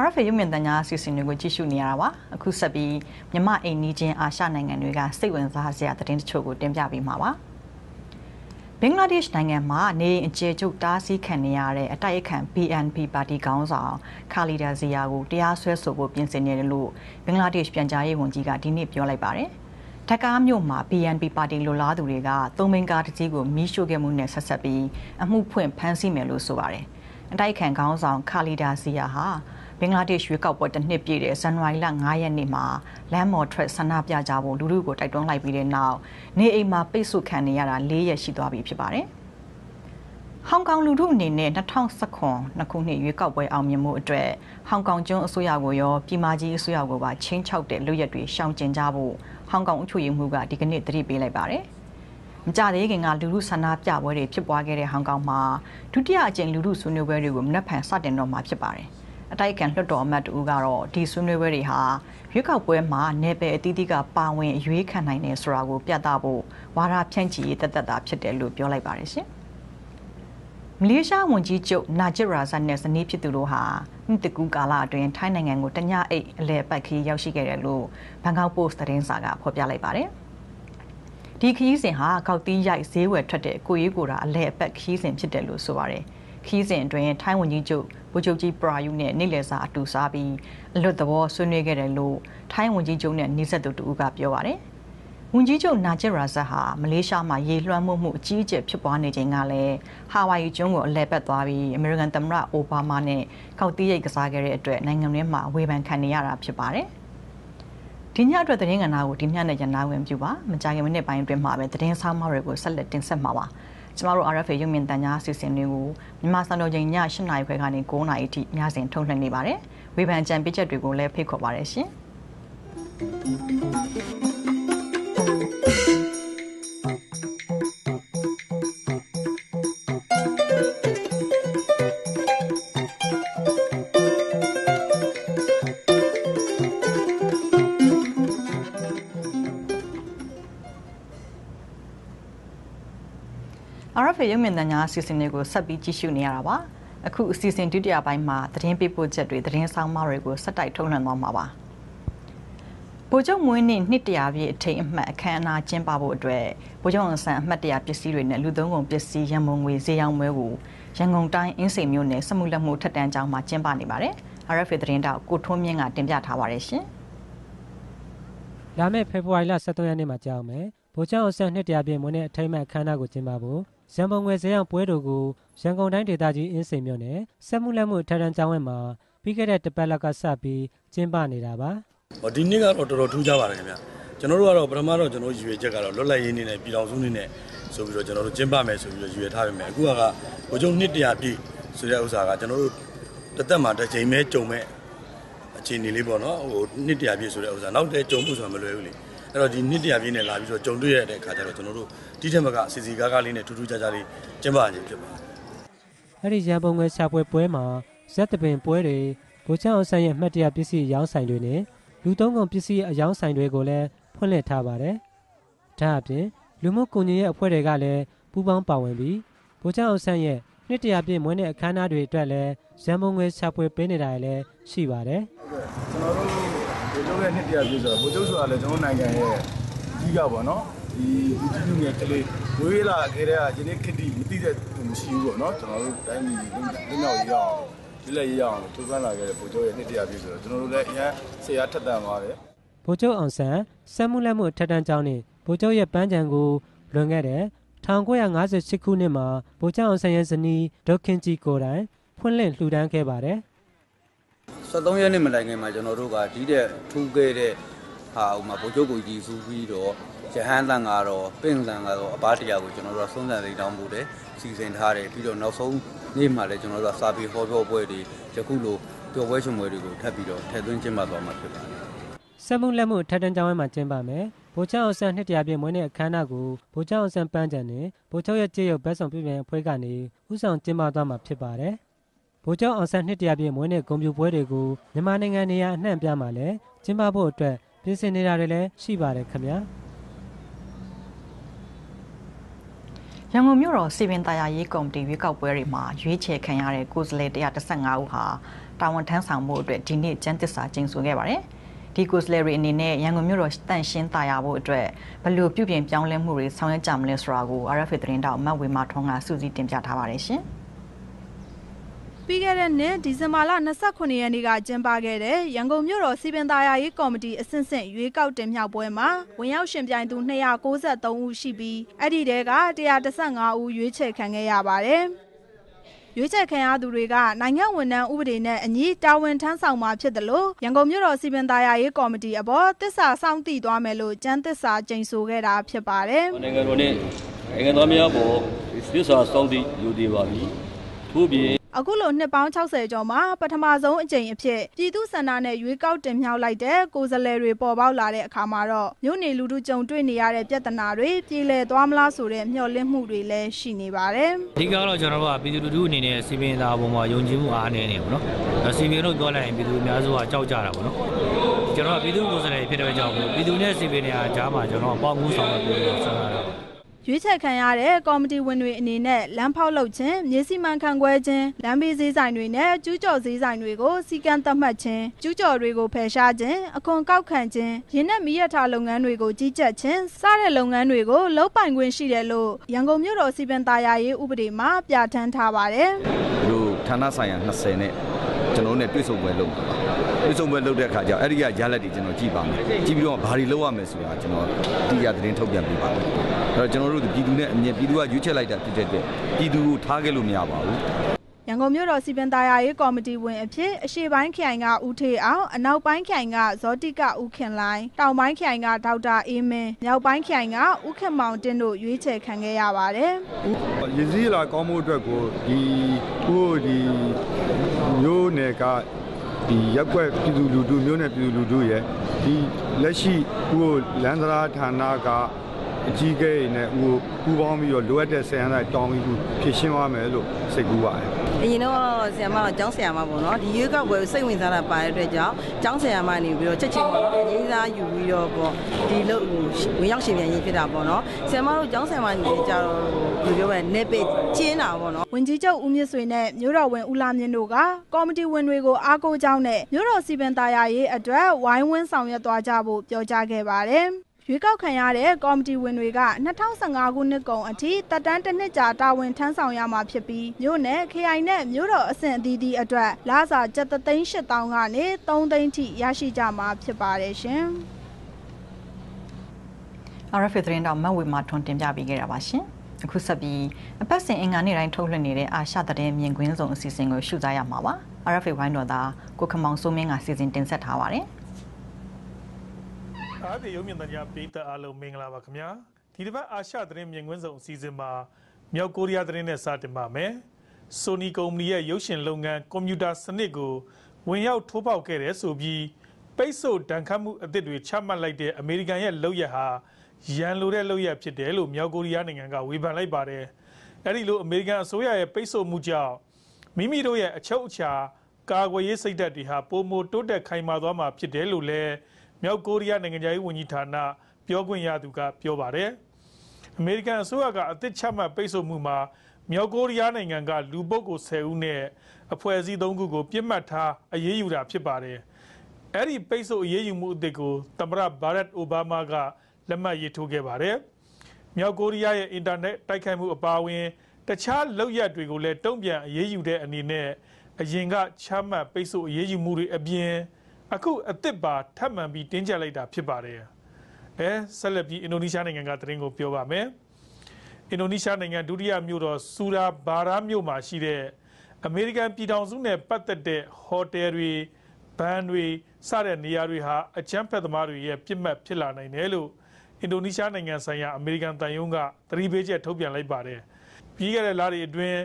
RFA ရုပ်မြင်သံကြားအစီအစဉ်တွေကိုကြည့်ရှုနေရတာပါ။အခုဆက်ပြီးမြမအိမ်နီးချင်းအာရှနိုင်ငံတွေကစိတ်ဝင်စားစရာသတင်းတချို့ကိုတင်ပြပေးမှာပါ။ဘင်္ဂလားဒေ့ရှ်နိုင်ငံမှာနေအကျယ်ချုပ်တားဆီးခံနေရတဲ့အတိုက်အခံ BNP ပါတီခေါင်းဆောင်ခါလီဒါဇီယာကိုတရားစွဲဆိုဖို့ပြင်ဆင်နေတယ်လို့ဘင်္ဂလားဒေ့ရှ်ပြန်ကြားရေးဝန်ကြီးကဒီနေ့ပြောလိုက်ပါတယ်။တက္ကားမြို့မှာ BNP ပါတီလိုလားသူတွေကသုံးမင်းကားတစ်စီးကိုမီးရှို့ခဲ့မှုနဲ့ဆက်ဆက်ပြီးအမှုဖွင့်ဖမ်းဆီးမယ်လို့ဆိုပါတယ်။အတိုက်ခံခေါင်းဆောင်ခါလီဒါဇီယာဟာ ဘင်္ဂလားဒေ့ရှ်ရွေးကောက်ပွဲတစ်နှစ်ပြည့်တဲ့ဇန်နဝါရီလ9ရက်နေ့မှာလမ်းမော်ထွက်ဆန္ဒပြကြဖို့လူထုကိုတိုက်တွန်းလိုက်ပြီးတဲ့နောက်နေအိမ်မှာပိတ်ဆို့ခံနေရတာ၄ရက်ရှိသွားပြီဖြစ်ပါတယ်။ဟောင်ကောင်လူထုအနေနဲ့2019နှစ်ခုနှစ်ရွေးကောက်ပွဲအောင်မြင်မှုအတွက်ဟောင်ကောင်ကျွန်းအစိုးရကိုရောပြည်မကြီးအစိုးရကိုပါချင်းချောက်တဲ့လူရက်တွေရှောင်ကျဉ်ကြဖို့ဟောင်ကောင်အုပ်ချုပ်ရေးမှူးကဒီကနေ့သတိပေးလိုက်ပါတယ်။မကြသေးခင်ကလူလူဆန္ဒပြပွဲတွေဖြစ်ပွားခဲ့တဲ့ဟောင်ကောင်မှာဒုတိယအကြိမ်လူလူဆွေးနွေးပွဲတွေကိုမနက်ဖြန်စတင်တော့မှာဖြစ်ပါတယ်။ အတိုက်အခံလွှတ်တော်အမတ်တူကတော့ဒီဆွေးနွေးပွဲတွေဟာရွေးကောက်ပွဲမှာနယ်ပယ်အသီးသီးကပါဝင်အရွေးခံနိုင်တယ်ဆိုတာကိုပြသဖို့ဝါဒဖြန့်ချီရေးတသက်တာဖြစ်တယ်လို့ပြောလိုက်ပါတယ်ရှင်။မလေးရှားဝန်ကြီးချုပ်နာဂျစ်ရာဇတ်နဲ့ဇနီးဖြစ်သူတို့ဟာနှစ်တကူကာလအတွင်းထိုင်းနိုင်ငံကိုတညအိတ်အလဲပတ်ခီးရောက်ရှိခဲ့တယ်လို့ဘန်ကောက်ပို့စ်သတင်းစာကဖော်ပြလိုက်ပါတယ်။ဒီခရီးစဉ်ဟာကောက်တီးရိုက်ဈေးဝယ်ထွက်တဲ့ကိုရေးကိုတာအလဲအပတ်ခရီးစဉ်ဖြစ်တယ်လို့ဆိုပါတယ်။ ခီးစဉ်အတွင်းထိုင်းဝန်ကြီးချုပ်ဗိုလ်ချုပ်ကြီးပရာယုနဲ့နေ့လည်စာအတူစားပြီးအလွတ်သဘောဆွေးနွေးခဲ့တယ်လို့ထိုင်းဝန်ကြီးချုပ်နဲ့နှိစက်သူတူကပြောပါတယ်။ဝန်ကြီးချုပ်နာဂျစ်ရာဇတ်ဟာမလေးရှားမှာရေလွှမ်းမှုမှုအကြီးအကျယ်ဖြစ်ပွားနေချိန်ကလည်းဟာဝိုင်ယီကျွန်းကိုအလဲပတ်သွားပြီးအမေရိကန်သမ္မတအိုဘားမားနဲ့ကောက်တီးရိတ်ကစားခဲ့တဲ့အတွက်နိုင်ငံရင်းမှာဝေဖန်ခံနေရတာဖြစ်ပါတယ်။ဒီညအတွက်သတင်းကဏ္ဍကိုဒီညနဲ့ရန်နာဝင်ပြုပါမကြခင်မိနစ်ပိုင်းအတွင်းမှာပဲသတင်းဆောင်မတွေကိုဆက်လက်တင်ဆက်မှာပါ။ ကျမတို့ RFA ရုပ်မြင်သံကြားအစီအစဉ်တွေကိုမြန်မာစံတော်ချိန်ည8:00နာရီခွဲကနေ9:00နာရီအထိညစဉ်ထုတ်လွှင့်နေပါတယ်။ဝေဖန်ကြံပေးချက်တွေကိုလည်းဖိတ်ခေါ်ပါရရှင်။ ဖေရုံမြင့်တန်ညာအစီအစဉ်တွေကိုဆက်ပြီးကြည့်ရှုနေရတာပါအခုအစီအစဉ်ဒုတိယပိုင်းမှာသတင်းပေးပို့ချက်တွေသတင်းဆောင်မတွေကိုဆက်တိုက်ထုတ်လွှင့်သွားမှာပါဗိုလ်ချုပ်မွေးနေ့နှစ်တရာပြည့်အထိန်အမှတ်အခမ်းအနားကျင်းပဖို့အတွက်ဗိုလ်ချုပ်အောင်ဆန်းအမှတ်တရပစ္စည်းတွေနဲ့လူသုံးကုန်ပစ္စည်းရန်ပုံငွေဈေးရောင်းပွဲကိုရန်ကုန်တိုင်းအင်းစိန်မြို့နယ်စမှုလက်မှုထက်တန်းကျောင်းမှာကျင်းပနေပါတယ် RFA သတင်းတောက်ကိုထွန်းမြင့်ကတင်ပြထားပါတယ်ရှင်လာမယ့်ဖေဖော်ဝါရီလ23ရက်နေ့မှာကြောင်းမယ်ဗိုလ်ချုပ်အောင်ဆန်းနှစ်တရာပြည့်မွေးနေ့အထိမ်းအမှတ်အခမ်းအနားကိုကျင်းပဖို့ ရန်ပုံငွေဈေးရောင်းပွဲတော်ကိုရန်ကုန်တိုင်းဒေသကြီးအင်းစိန်မြို့နယ်စက်မှုလက်မှုထထန်းကျောင်းဝင်းမှာပြီးခဲ့တဲ့တပတ်လောက်ကစပြီးကျင်းပနေတာပါဟောဒီနေ့ကတော့တော်တော်ထူးခြားပါတယ်ခင်ဗျကျွန်တော်တို့ကတော့ပထမတော့ကျွန်တော်ရည်ရွယ်ချက်ကတော့လွတ်လပ်ရေးနေ့နဲ့ပြည်တော်စုနေ့နဲ့ဆိုပြီးတော့ကျွန်တော်တို့ကျင်းပမယ်ဆိုပြီးတော့ရည်ရွယ်ထားပေမဲ့အခုကဘိုးချုပ်နှစ်တရာပြည့်ဆိုတဲ့ဥစ္စာကကျွန်တော်တို့တသက်မှာတစ်ချိန်ပဲကြုံမဲ့အခြေအနေလေးပေါ့နော်ဟိုနှစ်တရာပြည့်ဆိုတဲ့ဥစ္စာနောက်တဲ့ကြုံမှုဆိုတာမလွယ်ဘူးလေ အဲ့တော့ဒီနှစ်တရာပြည့်နဲ့လာပြီးတော့ကြုံတွေ့ရတဲ့အခါကျတော့ကျွန်တော်တို့ဒီထက်မကစီစီကားကားလေးနဲ့ထူးထူးခြားခြားလေးကျင်းပခြင်းဖြစ်ပါတယ်အဲ့ဒီရန်ပုံငွေရှာပွဲပွဲမှာဇက်တပင်ပွဲတွေဗိုလ်ချောင်းအောင်ဆန်းရဲ့အမှတ်တရပစ္စည်းအရောင်းဆိုင်တွေနဲ့လူသုံးကုန်ပစ္စည်းအရောင်းဆိုင်တွေကိုလည်းဖွင့်လှစ်ထားပါတယ်။ဒါအပြင်လူမှုကွန်ရက်ရဲ့အဖွဲ့တွေကလည်းပူးပေါင်းပါဝင်ပြီးဗိုလ်ချောင်းအောင်ဆန်းရဲ့နှစ်တရာပြည့်မွေးနေ့အခမ်းအနားတွေအတွက်လည်းရန်ပုံငွေရှာပွဲပေးနေတာလည်းရှိပါတယ်။ကျွန်တော်တို့ဗိုလ် ချုပ်ရဲ့နှစ်တရာပြည့်ဆိုတော့ဗိုလ်ချုပ်ဆိုတာလည်းကျွန်တော်နိုင်ငံရဲ့ကြီးကပေါ့နော်ဒီဒီကြီးလူငယ်ကလေးဝေးလာခဲ့တဲ့ကဒီနေ့ခက်တီမသိတဲ့သူမရှိဘူးပေါ့နော်ကျွန်တော်တို့တိုင်းပြည်လင်းမြောက်ရအောင်ဒီလက်ရအောင်ထူဆန်းလာခဲ့တဲ့ဗိုလ်ချုပ်ရဲ့နှစ်တရာပြည့်ဆိုတော့ကျွန်တော်တို့လည်းအရင်ဆရာထက်တန်သွားတယ်ဗိုလ်ချုပ်အောင်ဆန်းစက်မှုလက်မှုအထက်တန်းကျောင်းနှင့်ဗိုလ်ချုပ်ရဲ့ပန်းချံကိုလွန်ခဲ့တဲ့1958ခုနှစ်မှာဗိုလ်ချုပ်အောင်ဆန်းရဲ့ဇနီးဒေါခင်ကြီးကိုယ်တိုင်ဖွင့်လှစ်လှူဒန်းခဲ့ပါတယ် 73ရက်နေ့မတိုင်ခင်မှာကျွန်တော်တို့ကဒီတဲ့ထူးခဲ့တဲ့ဟာဥမာဗိုလ်ချုပ်ကိုကြီးစုပြီးတော့ရဟန်းတန်ကတော့ပင့်တန်ကတော့အပားတရားကိုကျွန်တော်တို့ကသုံးသပ်သိတောင်းဖို့တဲ့စီစဉ်ထားတယ်ပြီးတော့နောက်ဆုံးနေ့မှာလည်းကျွန်တော်တို့ကစာပေဟောပြောပွဲတွေယခုလိုပျော်ပွဲရှင်ပွဲတွေကိုထပ်ပြီးတော့ထည့်သွင်းကျင်းပသွားမှာဖြစ်ပါတယ်စက်မှုလက်မှုအထက်တန်းကျောင်းဝင်းမှာကျင်းပမယ်ဗိုလ်ချုပ်အောင်ဆန်းနှစ်တရာပြည့်မွေးနေ့အခမ်းအနားကိုဗိုလ်ချုပ်အောင်ဆန်းပန်းချံနှင့်ဗိုလ်ချုပ်ရဲ့ကြေးရုပ်ဘက်ဆောင်ပြည်ပြန်အဖွဲ့ကနေဥဆောင်ကျင်းပသွားမှာဖြစ်ပါတယ် ဗိုလ်ချုပ်အောင်ဆန်းနှစ်တရာပြည့်မွေးနေ့ဂုဏ်ပြုပွဲတွေကိုမြန်မာနိုင်ငံနေရာအနှံ့အပြားမှာလည်းကျင်းပဖို့အတွက်ပြင်ဆင်နေတာတွေလည်းရှိပါတယ်ခင်ဗျာရန်ကုန်မြို့တော်စီပင်တရားရေးကော်မတီရွေးကောက်ပွဲတွေမှာရွေးချယ်ခံရတဲ့ကိုယ်စားလှယ်115ဦးဟာတာဝန်ထမ်းဆောင်မှုအတွက်ဒီနေ့ကျန်းသစ္စာကျိန်ဆိုခဲ့ပါတယ်။ဒီကိုယ်စားလှယ်တွေအနေနဲ့ရန်ကုန်မြို့တော်တန့်ရှင်းသာယာဖို့အတွက်ဘယ်လိုပြုပြင်ပြောင်းလဲမှုတွေဆောင်ရွက်ကြမလဲဆိုတာကို RFA သတင်းတောက်မတ်ဝေမာထွန်းကစုစည်းတင်ပြထားပါတယ်ရှင်။ ပြီးခဲ့တဲ့နှစ်ဒီဇင်ဘာလ29ရက်နေ့ကကျင်းပခဲ့တဲ့ရန်ကုန်မြို့တော်စီပင်သားယာရေးကော်မတီအဆင့်ဆင့်ရွေးကောက်တင်မြှောက်ပွဲမှာဝင်ရောက်ရှင်ပြိုင်သူ293ဦးရှိပြီးအဲ့ဒီတဲက115ဦးရွေးချယ်ခံခဲ့ရပါတယ်။ရွေးချယ်ခံရသူတွေကနိုင်ငံဝန်ထမ်းဥပဒေနဲ့အညီတာဝန်ထမ်းဆောင်မှာဖြစ်တယ်လို့ရန်ကုန်မြို့တော်စီပင်သားယာရေးကော်မတီအပေါ်တစ္ဆာစောင့်တည်သွားမယ်လို့ကျန်းတစ္ဆာကျိန်ဆိုခဲ့တာဖြစ်ပါတယ်။နိုင်ငံတော်နဲ့နိုင်ငံသားများပေါ်သစ္စာစောင့်တည်ယူတည်ပါပြီထို့ပြင် အခုလို နှစ်ပေါင်း60ကျော်မှာ ပထမဆုံးအကြိမ်အဖြစ် ပြည်သူ့ဆန္ဒနဲ့ ရွေးကောက်တင်မြှောက်လိုက်တဲ့ ကိုယ်စားလှယ်တွေ ပေါ်ပေါက်လာတဲ့အခါမှာတော့ မြို့နေလူထုကြုံတွေ့နေရတဲ့ ပြဿနာတွေ ပြည်လည်သွားမလားဆိုတဲ့ မျှော်လင့်မှုတွေလည်း ရှိနေပါတယ် အဓိကတော့ ကျွန်တော်တို့က ပြည်သူလူထုအနေနဲ့စီပင်သာပုံမှာ ယုံကြည်မှုအားနည်းနေပါတော့။ဒါစီပင်တို့ပြောလိုက်ရင် ပြည်သူအများစုက ကြောက်ကြတာပေါ့နော်။ကျွန်တော်ကပြည်သူကိုယ်စားလှယ်ဖြစ်တဲ့ကြောင့်ပြည်သူနဲ့စီပင်တွေအားကြားမှာ ကျွန်တော်ပေါင်းမှုဆောင်ရွက်ပြီးတော့ဆက်ရတာပါ။ ရွေးချယ်ခံရတဲ့ကော်မတီဝင်တွေအနေနဲ့လမ်းဖောက်လုပ်ခြင်းမြေစီမံခန့်ခွဲခြင်းလမ်းဘေးဈေးဆိုင်တွေနဲ့ကျူးကျော်ဈေးဆိုင်တွေကိုစီကံသတ်မှတ်ခြင်းကျူးကျော်တွေကိုဖယ်ရှားခြင်းအခွန်ကောက်ခံခြင်းရင်းနှက်မီးရထားလုပ်ငန်းတွေကိုကြီးကြပ်ခြင်းစတဲ့လုပ်ငန်းတွေကိုလုပ်ပိုင်ခွင့်ရှိတယ်လို့ရန်ကုန်မြို့တော်စီပင်သားယာရေးဥပဒေမှာပြဋ္ဌာန်းထားပါတယ်သူတို့ဌာနဆိုင်ရာ20နဲ့ ကျွန်တော်တို့ ਨੇ တွေ့ဆုံပွဲလုပ်မှာပါတွေ့ဆုံပွဲလုပ်တဲ့အခါကျတော့အဲ့ဒီကရလက်တွေကျွန်တော်ကြည့်ပါမယ်ကြည့်ပြီးတော့ဘာတွေလုပ်ရမလဲဆိုတာကျွန်တော်တိရသတင်းထုတ်ပြန်ပေးပါမယ်အဲ့တော့ကျွန်တော်တို့ပြည်သူနဲ့အမြင်ပြည်သူကရွေးချယ်လိုက်တာဖြစ်တဲ့အတွက်ပြည်သူကိုထားခဲ့လို့မရပါဘူးရန်ကုန်မြို့တော်စီပင်သားယာရေးကော်မတီဝင်အဖြစ်အရှေ့ပိုင်းခရိုင်ကဦးထေးအောင်အနောက်ပိုင်းခရိုင်ကဇောတိကဦးခင်လိုင်းတောင်ပိုင်းခရိုင်ကဒေါက်တာအေးမင်းမြောက်ပိုင်းခရိုင်ကဦးခင်မောင်တင်းတို့ရွေးချယ်ခံခဲ့ရပါတယ်ရည်စည်းလာကောင်းမှုအတွက်ကိုဒီကိုဒီ မျိုးနယ်ကဒီရက်ွက်ပြည်သူလူထုမျိုးနယ်ပြည်သူလူထုရဲ့ဒီလက်ရှိကိုလန်ဒရာဌာနက အကြီးအကဲတွေနဲ့ဦးပူပေါင်းပြီးတော့လိုအပ်တဲ့ဆရာတိုင်းတောင်းပြီးဖြည့်ရှင်းသွားမယ်လို့စိတ်ကူးပါတယ်အရင်တော့ဆရာမတော့ကျောင်းဆရာမပေါ့နော်ဒီရွေးကောက်ပွဲကိုစိတ်ဝင်စားတာပါတဲ့အတွက်ကြောင့်ကျောင်းဆရာမနေပြီးတော့ချက်ချင်းပေါ့နော်အရင်စားယူပြီးတော့ပေါ့ဒီလို့ဝင်ရောက်ရှင်ပြန်ရေးဖြစ်တာပေါ့နော်ဆရာမတို့ကျောင်းဆရာမနေကြတော့ဘယ်လိုပြောမလဲနေပကျင်းတာပေါ့နော်ဝင်ကြီးချုပ်ဦးမြင့်ဆွေနဲ့မြို့တော်ဝင်ဦးလာမြင့်တို့ကကော်မတီဝင်တွေကိုအားကိုးကြောင်းနဲ့မြို့တော်စီပင်သားယာရေးအတွက်ဝိုင်းဝန်းဆောင်ရွက်သွားကြဖို့ပြောကြားခဲ့ပါတယ် ရွေးကောက်ခံရတဲ့ကော်မတီဝင်တွေက2015ခုနှစ်ကုန်အထိတက်တန်းတစ်နှစ်ကြာတာဝန်ထမ်းဆောင်ရမှာဖြစ်ပြီးမြို့နယ်ခရိုင်နဲ့မြို့တော်အဆင့်အသီးသီးအတွက်လစာကျပ်သိန်း8000ကနေ3သိန်းထိရရှိကြမှာဖြစ်ပါတယ်ရှင် RFA သတင်းတောက်မတ်ဝေမာထွန်းတင်ပြပေးခဲ့တာပါရှင်။အခုဆက်ပြီးအပတ်စဉ်အင်္ဂါနေ့တိုင်းထုတ်လွှင့်နေတဲ့အာရှသတင်းမြင်ကွင်းစုံအစီအစဉ်ကိုရှုစားရမှာပါ။ RFA ဝိုင်းတော်သားကိုခမောင်စိုးမင်းကစီစဉ်တင်ဆက်ထားပါတယ်။ အားသေးရုံမြင့်တရားပေးသက်အားလုံးမင်္ဂလာပါခင်ဗျာဒီတစ်ပတ်အာရှသတင်းမြင်ကွင်းဆောင်အစီအစဉ်မှာမြောက်ကိုရီးယားသတင်းနဲ့စတင်ပါမယ်ဆိုနီကုမ္ပဏီရဲ့ရုပ်ရှင်လုပ်ငန်းကွန်ပျူတာစနစ်ကိုဝင်ရောက်ထိုးပေါက်ခဲ့တယ်ဆိုပြီးပိတ်ဆို့ဒဏ်ခတ်မှုအသစ်တွေချမှတ်လိုက်တဲ့အမေရိကန်ရဲ့လုပ်ရဟာရန်လိုတဲ့လုပ်ရဖြစ်တယ်လို့မြောက်ကိုရီးယားနိုင်ငံကဝေဖန်လိုက်ပါတယ်။အဲဒီလိုအမေရိကန်အစိုးရရဲ့ပိတ်ဆို့မှုကြောင့်မိမိတို့ရဲ့အချုပ်အခြာကာကွယ်ရေးစိတ်ဓာတ်တွေဟာပုံမတိုးတက်ခိုင်မာသွားမှာဖြစ်တယ်လို့လည်း မြောက်ကိုရီးယားနိုင်ငံရေးဝန်ကြီးဌာနပြောခွင့်ရသူကပြောပါတယ်။အမေရိကန်အစိုးရကအသစ်ချမှတ်ပိတ်ဆို့မှုမှာမြောက်ကိုရီးယားနိုင်ငံကလူပုဂ္ဂိုလ်10ဦးနဲ့အဖွဲ့အစည်း3ခုကိုပြစ်မှတ်ထားအရေးယူတာဖြစ်ပါတယ်။အဲ့ဒီပိတ်ဆို့အရေးယူမှုအသစ်ကိုသမ္မတဘာရက်အိုဘားမားကလက်မှတ်ရေးထိုးခဲ့ပါတယ်။မြောက်ကိုရီးယားရဲ့အင်တာနက်တိုက်ခိုက်မှုအပါအဝင်တခြားလုပ်ရက်တွေကိုလည်းတုံ့ပြန်အရေးယူတဲ့အနေနဲ့အရင်ကချမှတ်ပိတ်ဆို့အရေးယူမှုတွေအပြင် အခုအသစ်ပါထပ်မံပြီးတင်းကျပ်လိုက်တာဖြစ်ပါတယ်။အဲဆက်လက်ပြီးအင်ဒိုနီးရှားနိုင်ငံကသတင်းကိုပြောပါမယ်။အင်ဒိုနီးရှားနိုင်ငံဒုတိယမြို့တော်ဆူရာဘာရာမြို့မှာရှိတဲ့အမေရိကန်ပြည်ထောင်စုနဲ့ပတ်သက်တဲ့ဟိုတယ်တွေဘန်တွေစတဲ့နေရာတွေဟာအချမ်းဖက်သမားတွေရဲ့ပြစ်မှတ်ဖြစ်လာနိုင်တယ်လို့အင်ဒိုနီးရှားနိုင်ငံဆိုင်ရာအမေရိကန်တန်ယုံကသတိပေးချက်ထုတ်ပြန်လိုက်ပါတယ်။ပြီးခဲ့တဲ့လတွေအတွင်း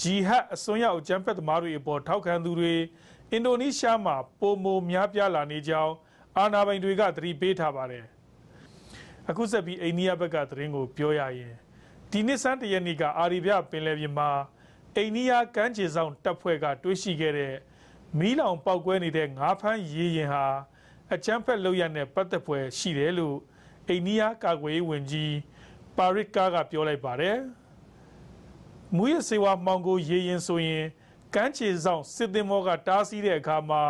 ဂျီဟတ်အစွန်းရောက်ဂျမ်ဖက်သမားတွေအပေါ်ထောက်ခံသူတွေ အင်ဒိုနီးရှားမှာပုံမိုများပြားလာနေကြောင်းအာဏာပိုင်တွေကသတိပေးထားပါတယ်။အခုဆက်ပြီးအိန္ဒိယဘက်ကသတင်းကိုပြောရရင်ဒီနှစ်ဆန်းတရနေ့ကအာရီဗျပင်လယ်ပြင်မှာအိန္ဒိယကမ်းခြေဆောင်တပ်ဖွဲ့ကတွေးရှိခဲ့တဲ့မီးလောင်ပောက်ကွဲနေတဲ့ငါးဖမ်းရေရင်ဟာအချမ်းဖက်လောက်ရတဲ့ပတ်သက်ဖွယ်ရှိတယ်လို့အိန္ဒိယကာကွယ်ရေးဝန်ကြီးပါရစ်ကာကပြောလိုက်ပါတယ်။မူရစေဝါမှောင်ကိုရေရင်ဆိုရင် ကမ်းခြေဆောင်စစ်သည်မောကတားဆီးတဲ့အခါမှာ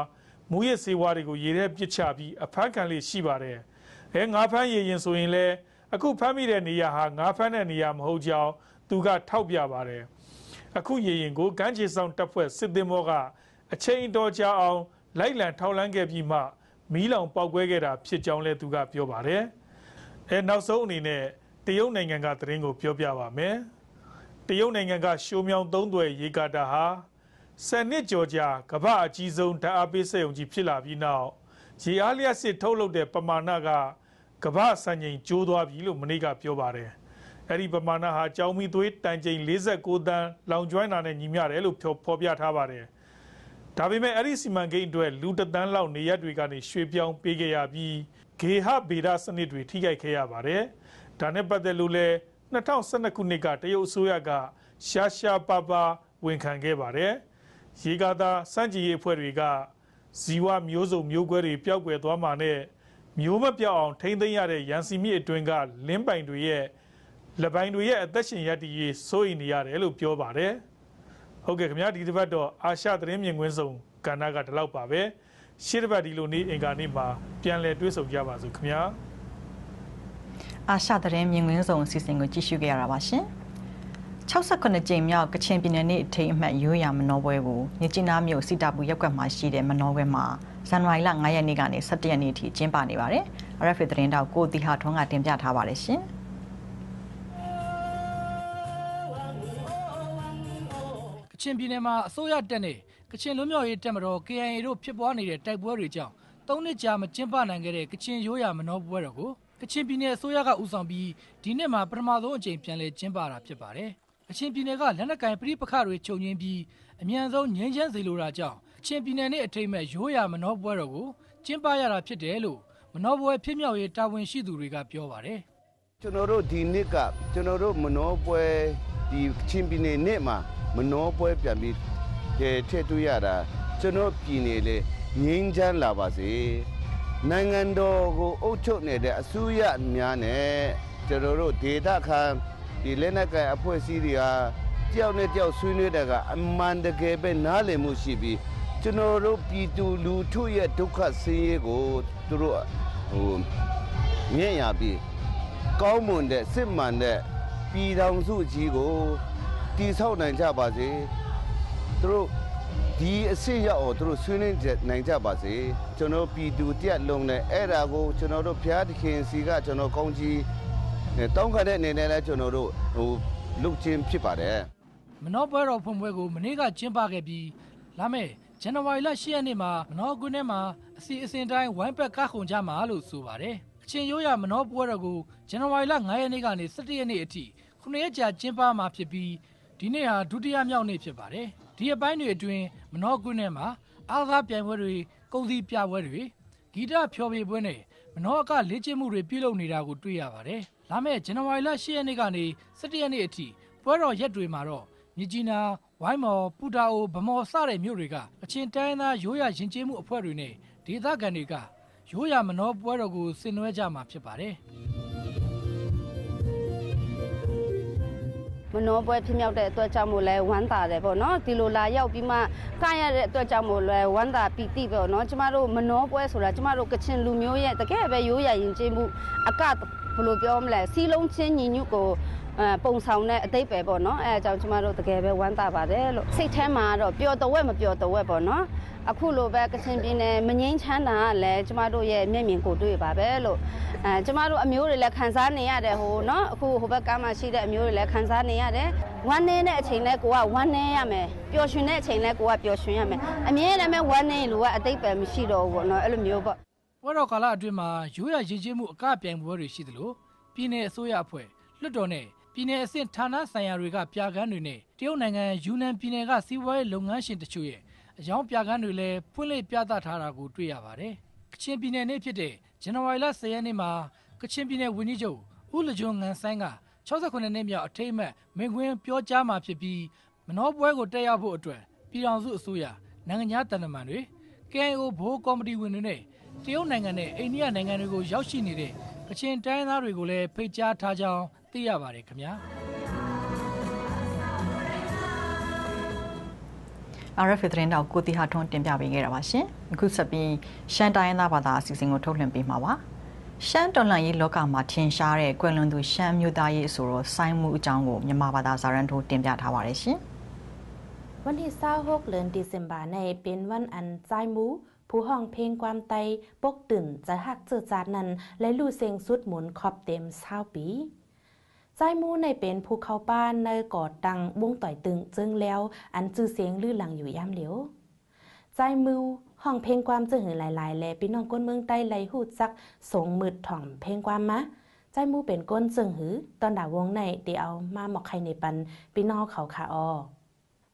မူရစေဝါတွေကိုရေထဲပစ်ချပြီးအဖမ်းခံလေးရှိပါတယ်။အဲငါးဖမ်းရေရင်ဆိုရင်လည်းအခုဖမ်းမိတဲ့နေရာဟာငါးဖမ်းတဲ့နေရာမဟုတ်ကြောင်းသူကထောက်ပြပါတယ်။အခုရေရင်ကိုကမ်းခြေဆောင်တပ်ဖွဲ့စစ်သည်မောကအချိန်တော်ကြာအောင်လိုက်လံထောက်လန်းခဲ့ပြီးမှမီးလောင်ပောက်ကွဲခဲ့တာဖြစ်ကြောင်းလည်းသူကပြောပါတယ်။အဲနောက်ဆုံးအနေနဲ့တရုတ်နိုင်ငံကသတင်းကိုပြောပြပါမယ်။တရုတ်နိုင်ငံကရှိုးမြောင်သုံးသွယ်ရေကာတာဟာ ဆယ်နှစ်ကျော်ကြာကမ္ဘာအကြီးဆုံးဓာတ်အားပေးစက်ရုံကြီးဖြစ်လာပြီးနောက်ရေအားလျှက်စစ်ထုတ်လုပ်တဲ့ပမာဏကကမ္ဘာစံချိန်ကျိုးသွားပြီလို့မနေ့ကပြောပါတယ်။အဲ့ဒီပမာဏဟာကြောင်မီသွေးတန်ချိန်49တန်းလောင်ကျွမ်းတာနဲ့ညီမျှတယ်လို့ဖော်ပြထားပါတယ်။ဒါပေမဲ့အဲ့ဒီစီမံကိန်းအတွက်လူတသန်းလောက်နေရက်တွေကနေရွှေ့ပြောင်းပေးခဲ့ရပြီးဂေဟဗေဒစနစ်တွေထိခိုက်ခဲ့ရပါတယ်။ဒါနဲ့ပတ်သက်လို့လဲ2012ခုနှစ်ကတရုတ်အစိုးရကရှားရှားပါပါဝန်ခံခဲ့ပါတယ်။ ရေကာတာစန့်ကြည်ရေးအဖွဲ့တွေကဇီဝမျိုးစုံမျိုးကွဲတွေပျောက်ကွယ်သွားမှာနဲ့မျိုးမပြောက်အောင်ထိမ့်သိမ်းရတဲ့ရန်စီမြစ်အတွင်းကလင်းပိုင်တွေရဲ့လက်ပိုင်တွေရဲ့အသက်ရှင်ရတည်ရေးစိုးရိမ်နေရတယ်လို့ပြောပါတယ်။ဟုတ်ကဲ့ခင်ဗျာဒီတစ်ပတ်တော့အာရှသတင်းမြင်ကွင်းဆောင်ကဏ္ဍကဒီလောက်ပါပဲရှေ့တစ်ပတ်ဒီလိုနေ့အင်္ဂါနေ့မှာပြန်လည်တွေ့ဆုံကြပါစို့ခင်ဗျာအာရှသတင်းမြင်ကွင်းဆောင်အစီအစဉ်ကိုကြည့်ရှုခဲ့ရတာပါရှင် 68ကြိမ်မြောက်ကချင်ပြည်နယ်နေ့အထိမ်းအမှတ်ရိုးရာမနောပွဲကိုမြစ်ကြီးနားမြို့စီတာပူရပ်ကွက်မှာရှိတဲ့မနောပွဲမှာဇန်နဝါရီလ9ရက်နေ့ကနေ17ရက်နေ့ထိကျင်းပနေပါတယ်။ RFA သတင်းတောက်ကိုတီဟာထွန်းကတင်ပြထားပါတယ်ရှင်။ချင်ပြည်နယ်မှာအစိုးရတပ်နဲ့ကချင်လွတ်မြောက်ရေးတပ်မတော် KIA တို့ဖြစ်ပွားနေတဲ့တိုက်ပွဲတွေကြောင့်သုံးနှစ်ကြာမကျင်းပနိုင်ခဲ့တဲ့ကချင်ရိုးရာမနောပွဲတော်ကိုကချင်ပြည်နယ်အစိုးရကဦးဆောင်ပြီးဒီနှစ်မှာပထမဆုံးအကြိမ်ပြန်လည်ကျင်းပတာဖြစ်ပါတယ်။ ကချင်ပြည်နယ်ကလက်နက်ကင်ပြိပခတွေချုပ်ငင်းပြီးအမြန်ဆုံးငြိမ်းချမ်းစေလိုတာကြောင့်ကချင်ပြည်နယ်နဲ့အထိမ်းမဲ့ရိုးရာမနောပွဲတော်ကိုကျင်းပရတာဖြစ်တယ်လို့မနောပွဲဖြစ်မြောက်ရေးတာဝန်ရှိသူတွေကပြောပါတယ်။ကျွန်တော်တို့ဒီနှစ်ကကျွန်တော်တို့မနောပွဲဒီချင်းပြည်နယ်နေ့မှာမနှောပွဲပြန်ပြီးထည့်တွေ့ရတာကျွန်တော်ပြည်နေလေငြိမ်းချမ်းလာပါစေနိုင်ငံတော်ကိုအုပ်ချုပ်နေတဲ့အစိုးရများနဲ့ကျွန်တော်တို့ဒေသခံ ဒီလက်နက်ကိုင်အဖွဲ့အစည်းတွေဟာတယောက်နဲ့တယောက်ဆွေးနွေးတာကအမှန်တကယ်ပဲနားလည်မှုရှိပြီးကျွန်တော်တို့ပြည်သူလူထုရဲ့ဒုက္ခဆင်းရဲကိုသူတို့ဟိုမြင်ရပြီးကောင်းမွန်တဲ့စစ်မှန်တဲ့ပြည်ထောင်စုကြီးကိုတည်ဆောက်နိုင်ကြပါစေသူတို့ဒီအစ်စ်ရောက်အောင်သူတို့ဆွေးနွေးနိုင်ကြပါစေကျွန်တော်ပြည်သူတရက်လုံးနဲ့အဲ့ဒါကိုကျွန်တော်တို့ဘုရားသခင်စီကကျွန်တော်ကောင်းကြီး တောင်းခံတဲ့အနေနဲ့လည်းကျွန်တော်တို့ဟိုလုပ်ချင်းဖြစ်ပါတယ်မနောပွဲတော်ဖွင့်ပွဲကိုမနေ့ကကျင်းပခဲ့ပြီးလာမယ့်ဇန်နဝါရီလ10ရက်နေ့မှာမနောကွင်းထဲမှာအစီအစဉ်တိုင်းဝိုင်းပက်ကခုန်ကြမှာလို့ဆိုပါတယ်အချင်းရိုးရမနောပွဲတော်ကိုဇန်နဝါရီလ9ရက်နေ့ကနေ17ရက်နေ့အထိခုနှစ်ရက်ကြာကျင်းပမှာဖြစ်ပြီးဒီနေ့ဟာဒုတိယမြောက်နေ့ဖြစ်ပါတယ်ဒီအပိုင်းတွေအတွင်းမနောကွင်းထဲမှာအားကစားပြိုင်ပွဲတွေကုန်စည်ပြပွဲတွေဂီတဖျော်ဖြေပွဲနဲ့မနောအကလေ့ကျင့်မှုတွေပြုလုပ်နေတာကိုတွေ့ရပါတယ်။ လာမယ့်ဇန်နဝါရီလ10ရက်နေ့ကနေ17ရက်နေ့အထိပွဲတော်ရက်တွေမှာတော့မြကြီးနားဝိုင်းမော်ပူတာအိုဗမော်စတဲ့မြို့တွေကအချင်းတိုင်းသားရိုးရရင်ကျေးမှုအဖွဲ့တွေနဲ့ဒေသခံတွေကရိုးရမနောပွဲတော်ကိုဆင်နွှဲကြမှာဖြစ်ပါတယ်။မနှောပွဲဖြစ်မြောက်တဲ့အတွက်ကြောင့်မို့လဲဝမ်းသာတယ်ပေါ့နော်ဒီလိုလာရောက်ပြီးမှကရတဲ့အတွက်ကြောင့်မို့လဲဝမ်းသာပီတိပေါ့နော်ကျမတို့မနှောပွဲဆိုတာကျမတို့ကချင်လူမျိုးရဲ့တကယ်ပဲရိုးရာရင်ကျေးမှုအက ဘယ်လိုပြောမလဲစီလုံးချင်းညီညွတ်ကိုအဲပုံဆောင်တဲ့အတိတ်ပဲပေါ့နော်အဲအကြောင်းကျမတို့တကယ်ပဲဝမ်းသာပါတယ်လို့စိတ်ထဲမှာတော့ပျော်တဝက်မပျော်တဝက်ပေါ့နော်အခုလိုပဲကချင်ပြည်နယ်မငင်းချမ်းတာကလည်းကျမတို့ရဲ့မျက်မြင်ကိုတွေ့ပါပဲလို့အဲကျမတို့အမျိုးတွေလည်းခံစားနေရတယ်ဟိုနော်အခုဟိုဘက်ကမှရှိတဲ့အမျိုးတွေလည်းခံစားနေရတယ်ဝမ်းနေတဲ့အချိန်လဲကိုကဝမ်းနေရမယ်ပျော်ရွှင်တဲ့အချိန်လဲကိုကပျော်ရွှင်ရမယ်အမြဲတမ်းဝမ်းနေလို့ကအတိတ်ပဲမရှိတော့ဘူးပေါ့နော်အဲ့လိုမျိုးပေါ့ ပွဲတော်ကာလအတွင်းမှာရိုးရရည်ကြီးမှုအကပြိုင်ပွဲတွေရှိသလိုပြည်내အစိုးရအဖွဲ့လွှတ်တော်နဲ့ပြည်내အဆင့်ဌာနဆိုင်ရာတွေကပြကန်းတွေနဲ့တရုတ်နိုင်ငံယူနန်ပြည်နယ်ကစီးပွားရေးလုပ်ငန်းရှင်တချို့ရဲ့အယောင်ပြကန်းတွေလည်းဖွင့်လှစ်ပြသထားတာကိုတွေ့ရပါတယ်။ကချင်ပြည်နယ်နေ့ဖြစ်တဲ့ဇန်နဝါရီလ10ရက်နေ့မှာကချင်ပြည်နယ်ဝန်ကြီးချုပ်ဦးလကျွန်းငန်ဆိုင်က68နှစ်မြောက်အထိမ်းအမှတ်မင်ကွင်းပြောကြားမှာဖြစ်ပြီးမနောပွဲကိုတက်ရောက်ဖို့အတွက်ပြည်ထောင်စုအစိုးရနိုင်ငံသားတန်တမန်တွေ KIO ဘိုးကော်မတီဝင်တွေနဲ့ တရုတ်နိုင်ငံနဲ့အိန္ဒိယနိုင်ငံတွေကိုရောက်ရှိနေတဲ့ကချင်တိုင်းသားတွေကိုလည်းဖိတ်ကြားထားကြောင်းသိရပါတယ်ခင်ဗျာ RFA သတင်းတောက်ကိုတီဟာထွန်းတင်ပြပေးခဲ့တာပါရှင်အခုဆက်ပြီးရှမ်းတိုင်းသားဘာသာအစီအစဉ်ကိုထုတ်လွှင့်ပေးမှာပါရှမ်းတော်လှန်ရေးလောကမှာထင်ရှားတဲ့ကွယ်လွန်သူရှမ်းမျိုးသားရေးအဆိုတော်ဆိုင်းမှုအကြောင်းကိုမြန်မာဘာသာဇာရန်ထိုးတင်ပြထားပါတယ်ရှင်วันที่26เดือนดิเซมบาในเป็นวันอันใจมู ผู้ห้องเพลงความไตปกตื่นจะหักเจอจาดนั้น และลู่เซงสุดหมุนขอบเต็มเศร้าปีใจมูในเป็นภูเขาป้านในก่อตังวงต่อยตึงจึงแล้ว อันจื้อเสียงลื่อหลังอยู่ย่ำเหลียวใจมือห้องเพลงความจะหือหลายๆแลพี่น้องก้นเมืองใต้ไหลหูจักสงมืดถ่อมเพลงความมะใจมูเป็นก้นจึงหือ ตอนด่าวงในเดียวมาหมอกใครในปันพี่น้องเขาขาออ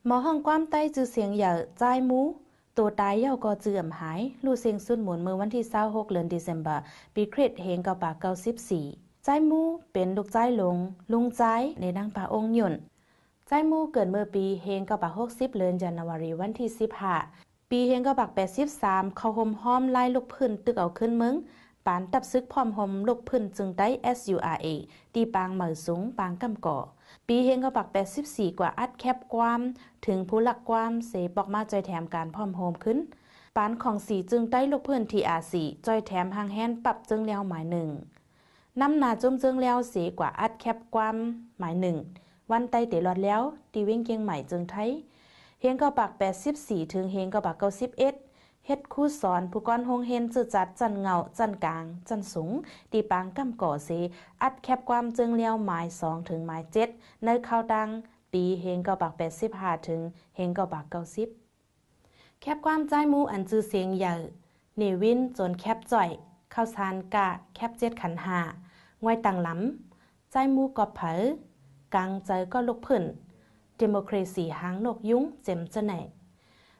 หมอห้องความใต้จื้อเสียงอย่าใจมู ตัวตายเย่าก็เจือมหาย ลู่เสียงสุดหมุนเมื่อวันที่26เดือนธันวาคมปีคริสต์เฮงกับปาก94ใจมูเป็นลูกใจลง ลุงใจในนางป่าองค์หยนใจมูเกิดเมื่อปีเฮงกับปาก60เดือนจันวารีวันที่15ปีเฮงกับปาก83เขาห่มห้อมไล่ลูกพื้นตึกเอาขึ้นมึงปานตับซึกพร้อมห่มลูกพื้นจึงได้ SURA ตีปางเหมือสูงปางกำก่อ ปีเฮงก็ปัก 84 กว่าอัดแคบความถึงผู้หลักความเสปอกมาจอยแถมการพร้อมโฮมขึ้น ปานของสีจึงได้ลูกเพื่อนทีอาสีจอยแถมหางแฮนปรับจึงแล้วหมายหนึ่งน้ำหนาจุ่มจึงแล้วเสกว่าอัดแคบความหมายหนึ่งวันไตเตลอดแล้วตีเว้งเกียงใหม่จึงไทยเฮงก็ปัก 84 ถึงเฮงก็ปัก91 เฮ็ดคู่สอนผู้ก้อนหงเฮนจือจัดจันเงาจันกลาง จันสูงตีปางกำก่อเสอัดแคบความจึงเลี้ยวหมายสองถึงหมายเจ็ดในข้าวดัง ปีเฮงก็ปักแปดสิบห้าถึงเฮงก็ปักเก้าสิบแคบความใจมูอันจือเสียงใหญ่เนวินจนแคบจ่อยข้าวสารกะแคบเจ็ดขันหางวยตังหล้ำใจมูกอบเผอกลางใจก็ลุกพื้นเดโมครซีหางนกยุ้งเจ็มจะไหน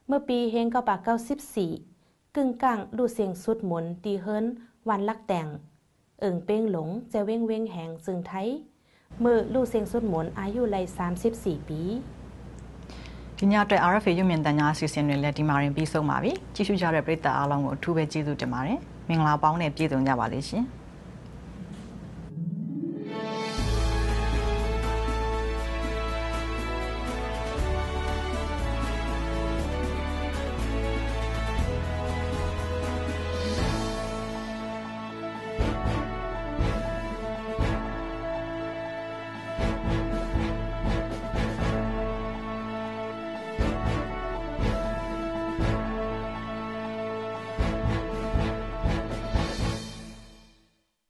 เมื่อปีเฮงก็ปากเก้าสิบสี่กึ่งกลางดูเสียงสุดหมุนตีเฮิรนวันลักแต่ง เอิงเป้งหลงจะเว้งเว้งแหงซึ่งไทย เมื่อลูเสียงสุดหมุนอายุไลสามสิบสี่ปีဒီညအတွက် RFA ရုပ်မြင်သံကြားအစီအစဉ်တွေလည်းဒီမှာရင်ပြီးဆုံးပါပြီကြည့်ရှုကြတဲ့ပရိသတ်အားလုံးကိုအထူးပဲကျေးဇူးတင်ပါတယ်မင်္ဂလာပေါင်းနဲ့ပြည့်စုံကြပါစေရှင်။